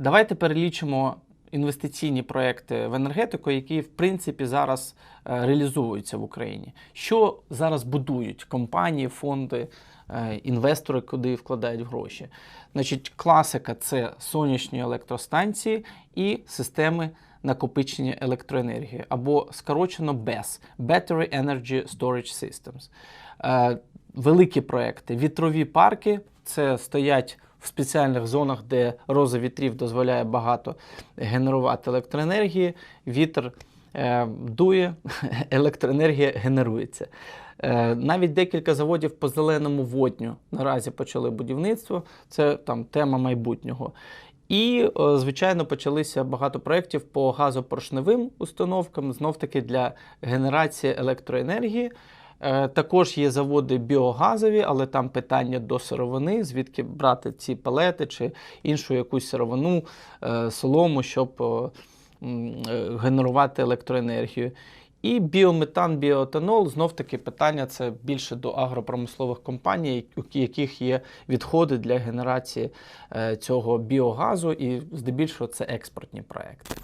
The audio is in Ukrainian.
Давайте перелічимо інвестиційні проекти в енергетику, які в принципі зараз е, реалізовуються в Україні. Що зараз будують компанії, фонди, е, інвестори, куди вкладають гроші? Значить, класика це сонячні електростанції і системи накопичення електроенергії, або скорочено BESS – Battery Energy Storage Systems. Е, Великі проекти, вітрові парки це стоять в спеціальних зонах, де роза вітрів дозволяє багато генерувати електроенергії. Вітер е, дує, електроенергія генерується. Е, навіть декілька заводів по зеленому водню наразі почали будівництво. Це там тема майбутнього. І, е, звичайно, почалися багато проєктів по газопоршневим установкам, знов таки для генерації електроенергії. Е, Також є заводи біогазові, але там питання до сировини, звідки брати ці пелети чи іншу якусь сировину, е, солому, щоб е, генерувати електроенергію. І біометан, біоетанол знов таки питання це більше до агропромислових компаній, у яких є відходи для генерації цього біогазу, і здебільшого це експортні проекти.